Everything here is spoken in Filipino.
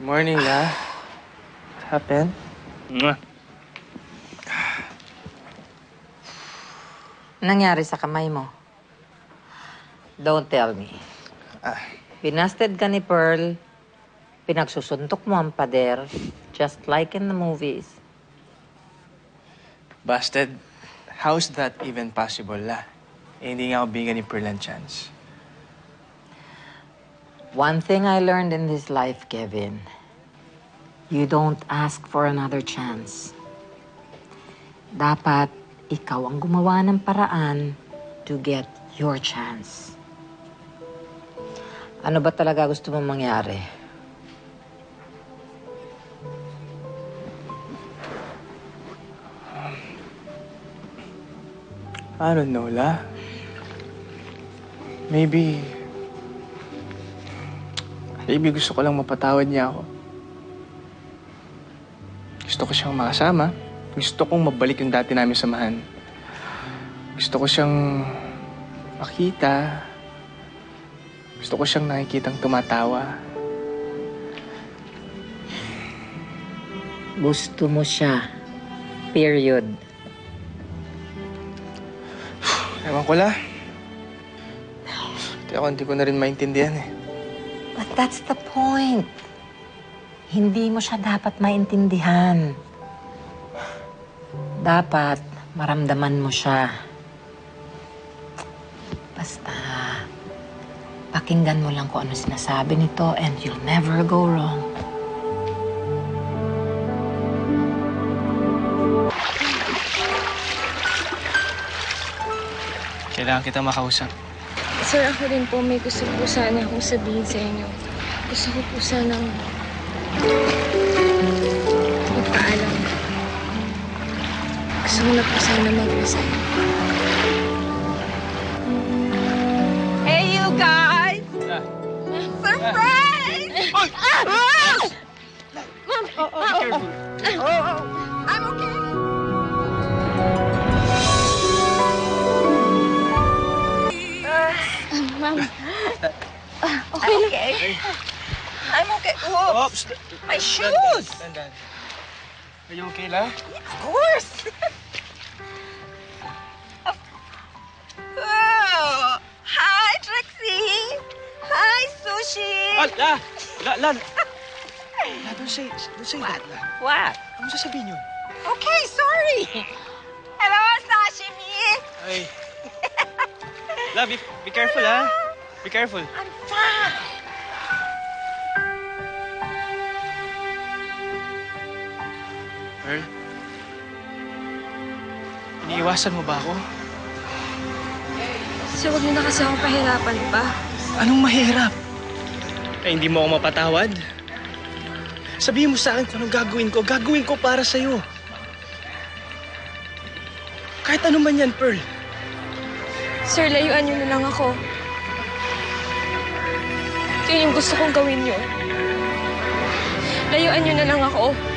Morning, La. What happened? Mwah. Nangyari sa kamay mo? Don't tell me. Ah. Binasted ka ni Pearl, pinagsusuntok mo ang pader, just like in the movies. Busted? How's that even possible, La? Eh, hindi nga ako bigyan ni Pearl ang chance. One thing I learned in this life, Kevin, you don't ask for another chance. Dapat ikaw ang gumawa ng paraan to get your chance. Ano ba talaga gusto mong mangyari? I don't know, La. Maybe... Maybe gusto ko lang mapatawad niya ako. Gusto ko siyang makasama. Gusto kong mabalik yung dati namin samahan. Gusto ko siyang makita. Gusto ko siyang nakikitang tumatawa. Gusto mo siya. Period. Ewan ko, La. Hindi ako, hindi ko na rin maintindihan eh. But that's the point. Hindi mo siya dapat maintindihan. Dapat maramdaman mo siya. Basta, pakinggan mo lang kung ano sinasabi nito and you'll never go wrong. Kailangan kita makausap. Sir, ako rin po may gusto po sana akong sabihin sa inyo. Gusto ko po sanang magpaalam. Gusto ko na po sana mag-resign. Hey, you guys! Surprise! I'm okay. Oh, Oops! my shoes! Are you okay, La? Of course. oh, hi, Trixie. Hi, Sushi. Ah, La! La, La! La, don't say, don't say that, La. What? Ano sasabihin yun? Okay, sorry. Hello, sashimi. Ay. La, be, be careful, ha? Be careful. I'm fine. Pearl? Iniiwasan mo ba ako? sir, huwag niyo na kasi akong pahirapan pa. Anong mahirap? Eh, hindi mo ako mapatawad? Sabihin mo sa akin kung anong gagawin ko. Gagawin ko para sa'yo. Kahit ano man yan, Pearl. Sir, layuan niyo na lang ako. Yun yung gusto kong gawin niyo. Layuan niyo na lang ako.